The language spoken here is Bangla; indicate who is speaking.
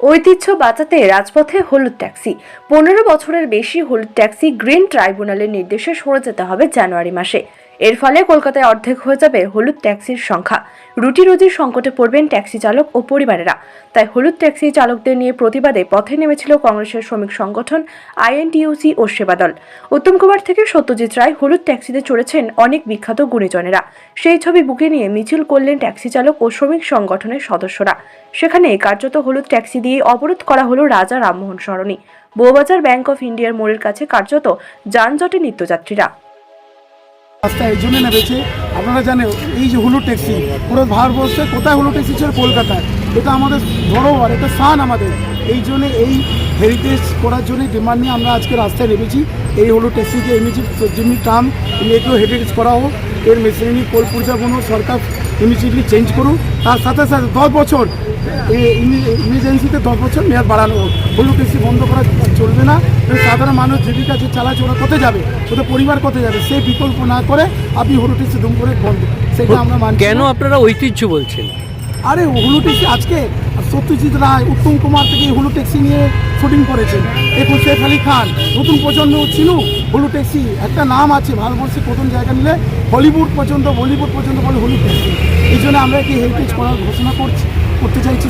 Speaker 1: ঐতিহ্য বাঁচাতে রাজপথে হলুদ ট্যাক্সি। পনেরো বছরের বেশি হলুদ ট্যাক্সি গ্রিন ট্রাইব্যুনালের নির্দেশে সরে যেতে হবে জানুয়ারি মাসে। এর ফলে কলকাতায় অর্ধেক হয়ে যাবে হলুদ ট্যাক্সির সংখ্যা। রুটি রুজির সংকটে পড়বেন ট্যাক্সি চালক ও পরিবারেরা। তাই হলুদ ট্যাক্সি চালকদের নিয়ে প্রতিবাদে পথে নেমেছিল কংগ্রেসের শ্রমিক সংগঠন আইএনটিউসি ও সেবাদল। উত্তম কুমার থেকে সত্যজিৎ রায় হলুদ ট্যাক্সিতে চড়েছেন অনেক বিখ্যাত গুণীজনেরা। সেই ছবি বুকে নিয়ে মিছিল করলেন ট্যাক্সি চালক ও শ্রমিক সংগঠনের সদস্যরা। সেখানে কার্যত হলুদ ট্যাক্সি দিয়ে অবরোধ করা হলো রাজা রামমোহন সরণি। বউবাজার ব্যাংক অফ ইন্ডিয়ার মোড়ের কাছে কার্যত যানজটে নিত্যযাত্রীরা।
Speaker 2: রাস্তা এই জন্য নেমেছে। আপনারা জানেন, এই যে হুলু ট্যাক্সি পুরো ভারতবর্ষে কোথায় হুলু ট্যাক্সি ছিল? কলকাতায়। এটা আমাদের ধরোহর এটা সান আমাদের। এই জন্য এই হেরিটেজ করার জন্য ডিমান্ড নিয়ে আমরা আজকে রাস্তায় নেমেছি। এই হলো ট্যাক্সিকে এমনি যেমনি টান এগুলো হেরিটেজ করা হোক। এর মেশিনারি পূজা কোনো সরকার ইমিডিয়েটলি চেঞ্জ করুন তার সাথে সাথে দশ বছর ইমার্জেন্সিতে দশ বছর মেয়াদ বাড়ানো হোক। হলু ট্যাক্সি বন্ধ করা চলবে না। সাধারণ মানুষ জীবিকা যে চালাচ্ছে ওরা কোথায় যাবে ওদের পরিবার কোথায় যাবে সেই বিকল্প না করে আপনি হলু ট্যাক্সি দুম করে বন্ধ। সেটা আমরা
Speaker 3: কেন আপনারা ঐতিহ্য বলছেন?
Speaker 2: আরে হুলু ট্যাক্সি আজকে সত্যজিৎ রায়, উত্তম কুমার থেকে হুলুটেক্সি নিয়ে শুটিং করেছেন। এখন শেখ আলী খান, নতুন প্রজন্ম চিনু ট্যাক্সি একটা নাম আছে ভারতবর্ষে প্রথম জায়গা নিলে হলিউড পর্যন্ত বলিউড পর্যন্ত বলে হুলু ট্যাক্সি এই জন্য আমরা কি হেরিটেজ করার ঘোষণা করছি, করতে চাইছি